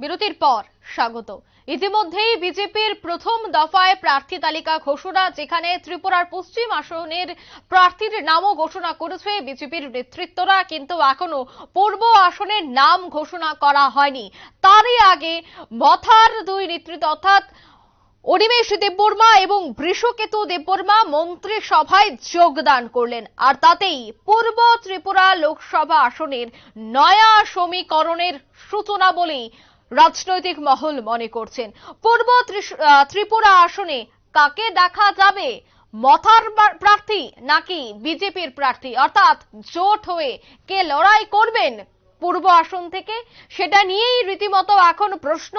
বিরতির পর স্বাগত। ইতিমধ্যেই বিজেপির প্রথম দফায় প্রার্থী তালিকা ঘোষণা, যেখানে ত্রিপুরার পশ্চিম আসনের প্রার্থীর নামও ঘোষণা করেছে বিজেপির নেতৃত্বরা, কিন্তু এখনও পূর্ব আসনের নাম ঘোষণা করা হয়নি। তারই আগে মথার দুই নেতৃত্ব অর্থাৎ অনিমেষ দেববর্মা এবং বৃষকেতু দেববর্মা মন্ত্রিসভায় যোগদান করলেন। আর তাতেই পূর্ব ত্রিপুরা লোকসভা আসনের নয়া সমীকরণের সূচনা বলেই রাজনৈতিক মহল মনে করছেন। পূর্ব ত্রিপুরা আসনে কাকে দেখা যাবে? মথার প্রার্থী নাকি বিজেপির প্রার্থী? অর্থাৎ জোট হয়ে কে লড়াই করবেন পূর্ব আসন থেকে? সেটা নিয়েই রীতিমতো এখন প্রশ্ন।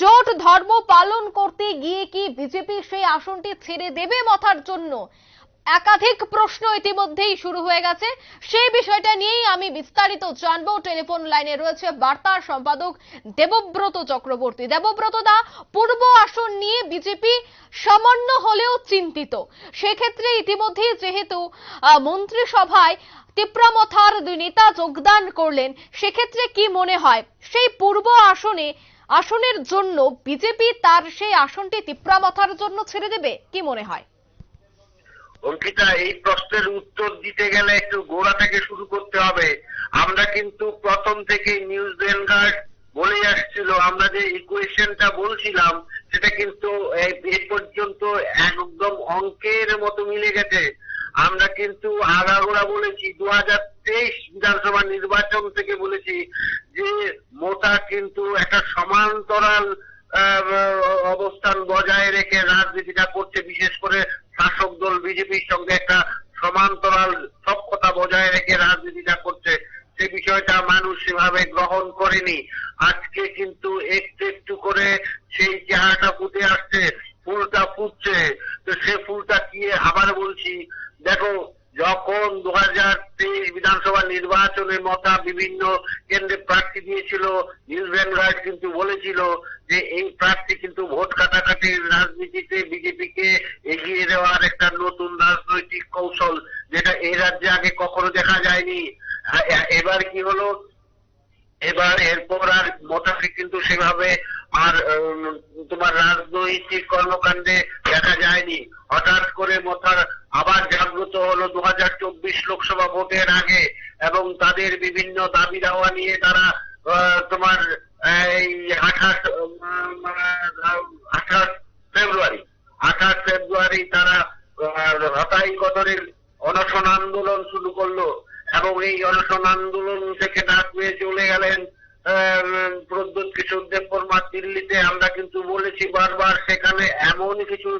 জোট ধর্ম পালন করতে গিয়ে কি বিজেপি সেই আসনটি ছেড়ে দেবে মথার জন্য? একাধিক প্রশ্ন ইতিমধ্যেই শুরু হয়ে গেছে। সেই বিষয়টা নিয়েই আমি বিস্তারিত জানব। টেলিফোন লাইনে রয়েছে বার্তার সম্পাদক দেবব্রত চক্রবর্তী। দেবব্রত দা, পূর্ব আসন নিয়ে বিজেপি সামান্য হলেও চিন্তিত। সেক্ষেত্রে ইতিমধ্যেই যেহেতু মন্ত্রিসভায় তিপ্রামথার দুই নেতা যোগদান করলেন, সেক্ষেত্রে কি মনে হয়? সেই পূর্ব আসনে, আসনের জন্য বিজেপি তার সেই আসনটি তিপ্রামথার জন্য ছেড়ে দেবে? কি মনে হয়? অঙ্কিতা, এই প্রশ্নের উত্তর দিতে গেলে একটু গোড়া থেকে শুরু করতে হবে। আমরা কিন্তু প্রথম থেকে নিউজ ভ্যানগার্ড বলে আসছিল, আমরা যে ইকুয়েশনটা বলছিলাম, সেটা কিন্তু এই পর্যন্ত একদম অঙ্কের মতো মিলে গেছে। আমরা কিন্তু আগাগোড়া বলেছি দু হাজার তেইশ বিধানসভা নির্বাচন থেকে বলেছি যে মোটা কিন্তু একটা সমান্তরাল অবস্থান বজায় রেখে রাজনীতিটা করছে, বিশেষ করে শাসক দল বিজেপির সঙ্গে একটা সমান্তরাল সক্ষতা বজায় রেখে রাজনীতিটা করছে, সে বিষয়টা মানুষ সেভাবে গ্রহণ করেনি। আজকে কিন্তু একটু একটু করে সেই চেহারাটা ফুটে আসছে, ফুলটা ফুটছে। তো সে ফুলটা কি আবার বলছি, দেখো, যখন দু হাজার তেইশ বিধানসভা নির্বাচনে মতা বিভিন্ন কেন্দ্রে প্রার্থী দিয়েছিল নিউজ রায় কিন্তু বলেছিল যে এই প্রার্থী কিন্তু ভোট কাটাকাটির রাজনীতিতে বিজেপিকে এবার কি হলো? এবার এরপর আর মোটামুটি কিন্তু সেভাবে আর তোমার রাজনৈতিক কর্মকাণ্ডে দেখা যায়নি। হঠাৎ করে মোথার আবার জাগ্রত হলো দু হাজার চব্বিশ লোকসভা ভোটের আগে এবং তাদের বিভিন্ন দাবি দাওয়া নিয়ে তারা তোমার, এই আঠাশ আঠাশ ফেব্রুয়ারি আঠাশ ফেব্রুয়ারি তারা হতাই কদরের অনশন আন্দোলন শুরু করল। এবং এই অনশন আন্দোলন থেকে ডাক পেয়ে চলে গেলেন প্রদ্যুৎ কিশোর দেববর্মা দিল্লিতে। আমরা কিন্তু বলেছি বারবার, সেখানে এমন কিছু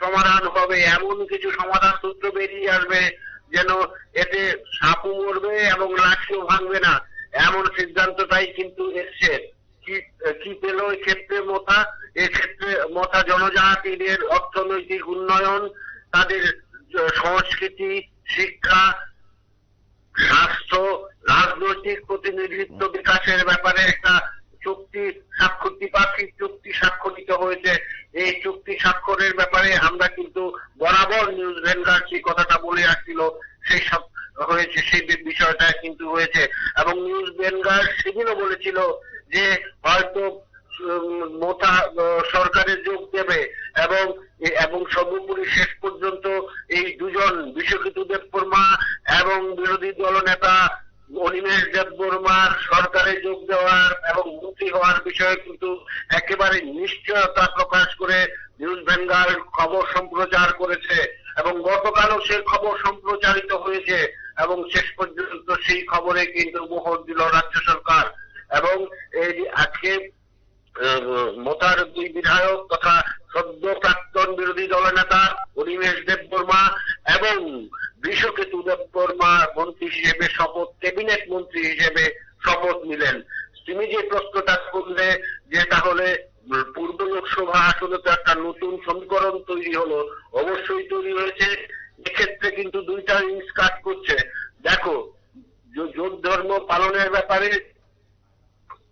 সমাধান হবে, এমন কিছু সমাধান সূত্র বেরিয়ে আসবে যেন এতে সাপও মরবে এবং লাঠিও ভাঙবে না। এমন সিদ্ধান্তটাই কিন্তু এসছে। কি পেল এই ক্ষেত্রে মথা এক্ষেত্রে মথা জনজাতিদের অর্থনৈতিক উন্নয়ন, তাদের সংস্কৃতি, শিক্ষা রাজনৈতিক প্রতিনিধিত্ব বিকাশের ব্যাপারে একটা চুক্তি স্বাক্ষর দ্বিপাক্ষিক চুক্তি স্বাক্ষরিত হয়েছে। এই চুক্তি স্বাক্ষরের ব্যাপারে আমরা কিন্তু বরাবর নিউজ ভ্যানগার্ড সেই কথাটা বলে আসছিল সেই সব হয়েছে সেই বিষয়টা কিন্তু হয়েছে। এবং নিউজ ভ্যানগার্ড সেদিনও বলেছিল যে হয়তো আহ, সরকারে যোগ দেবে এবং এবং সর্বোপরি শেষ পর্যন্ত এই দুজন বিশ্বকিতু দেববর্মা এবং বিরোধী দলনেতা অনিমেষ দেববর্মার সরকারে যোগ দেওয়ার এবং মন্ত্রী হওয়ার বিষয়ে কিন্তু একেবারে নিশ্চয়তা প্রকাশ করে নিউজ ভ্যানগার্ড খবর সম্প্রচার করেছে এবং গতকালও সে খবর সম্প্রচারিত হয়েছে এবং শেষ পর্যন্ত সেই খবরে কিন্তু মোহর দিল রাজ্য সরকার এবং এই আজকে মোতার দুই বিধায়ক তথা সদ্য প্রাক্তন বিরোধী দলনেতা অনিমেষ দেববর্মা এবং বিশ্বকেতু দেববর্মা মন্ত্রী হিসেবে শপথ, ক্যাবিনেট মন্ত্রী হিসেবে শপথ নিলেন। তুমি যে প্রশ্নটা করলে যে তাহলে পূর্ব লোকসভা আসলে তো একটা নতুন সমীকরণ তৈরি হলো, অবশ্যই তৈরি হয়েছে। এক্ষেত্রে কিন্তু দুইটা ইঞ্চ কাজ করছে। দেখো যোগ ধর্ম পালনের ব্যাপারে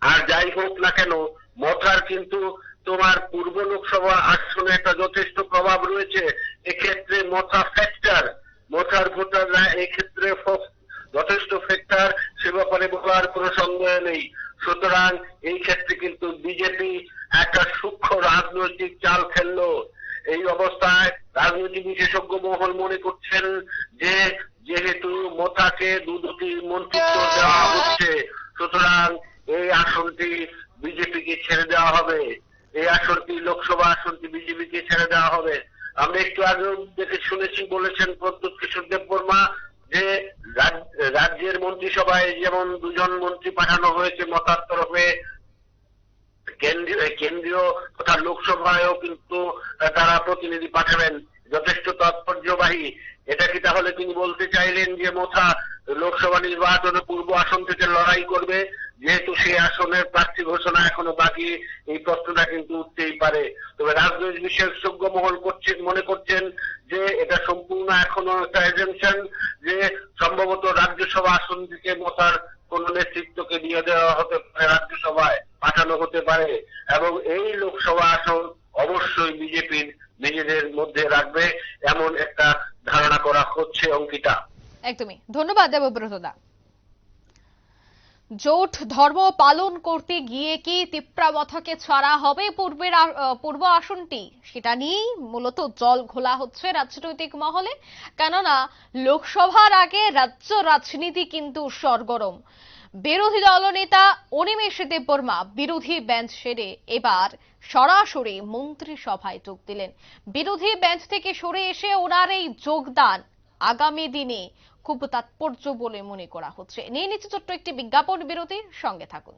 আর যাই হোক না কেন, মথার কিন্তু তোমার পূর্ব লোকসভা আসনে একটা যথেষ্ট প্রভাব রয়েছে। এক্ষেত্রে মথা ফ্যাক্টর মথার ভোটাররা এক্ষেত্রে যথেষ্ট ফ্যাক্টর সে ব্যাপারে বলার কোনো সন্দেহ নেই। সুতরাং এই ক্ষেত্রে কিন্তু বিজেপি একটা সূক্ষ্ম রাজনৈতিক চাল খেললো এই অবস্থায় রাজনৈতিক বিশেষজ্ঞ মহল মনে করছেন যে, যেহেতু মোথাকে দু দুটি মন্ত্রিত্ব দেওয়া হচ্ছে, সুতরাং এই আসনটি বিজেপিকে ছেড়ে দেওয়া হবে। এই আসনটি লোকসভা আসনটি বিজেপিকে ছেড়ে দেওয়া হবে। আমরা একটু আগে দেখে শুনেছি, বলেছেন প্রদ্যুৎ কিশোর দেব বর্মা যে রাজ্যের মন্ত্রিসভায় যেমন দুজন মন্ত্রী পাঠানো হয়েছে মতান্তর হয়ে, কেন্দ্রীয় কেন্দ্রীয় তথা লোকসভায়ও কিন্তু তারা প্রতিনিধি পাঠাবেন। যথেষ্ট তাৎপর্যবাহী। এটা কি তাহলে তিনি বলতে চাইলেন যে মোথা লোকসভা নির্বাচনে পূর্ব আসন থেকে লড়াই করবে, যেহেতু সেই আসনের প্রার্থী ঘোষণা এখনও বাকি, এই প্রশ্নটা কিন্তু উঠতেই পারে। তবে রাজনৈতিক বিশেষজ্ঞ মহল করছেন মনে করছেন যে এটা সম্পূর্ণ এখনও একটা এজেনশন যে সম্ভবত রাজ্যসভা আসন থেকে মোতার কোন নেতৃত্বকে দিয়ে দেওয়া হতে পারে, রাজ্যসভায় পাঠানো হতে পারে। এবং এই লোকসভা আসন অবশ্যই বিজেপির নিজেদের মধ্যে রাখবে, এমন একটা ধারণা করা হচ্ছে অঙ্কিতা। একদমই। ধন্যবাদ দেবব্রত দা জোট ধর্ম পালন করতে গিয়ে কি তিপ্রাবথকে ছাড়া হবে পূর্বের পূর্ব আসনটি? সেটা নিয়েই মূলত জল ঘোলা হচ্ছে রাজনৈতিক মহলে। কেননা, লোকসভার আগে রাজ্য রাজনীতি কিন্তু সরগরম। বিরোধী দলনেতা অনিমেষ দেববর্মা বিরোধী বেঞ্চ সেরে এবার সরাসরি মন্ত্রিসভায় যোগ দিলেন। বিরোধী বেঞ্চ থেকে সরে এসে ওনার এই যোগদান আগামী দিনে খুব তাৎপর্য বলে মনে করা হচ্ছে। নিয়ে নিচ্ছে ছোট্ট একটি বিজ্ঞাপন বিরতির সঙ্গে থাকুন।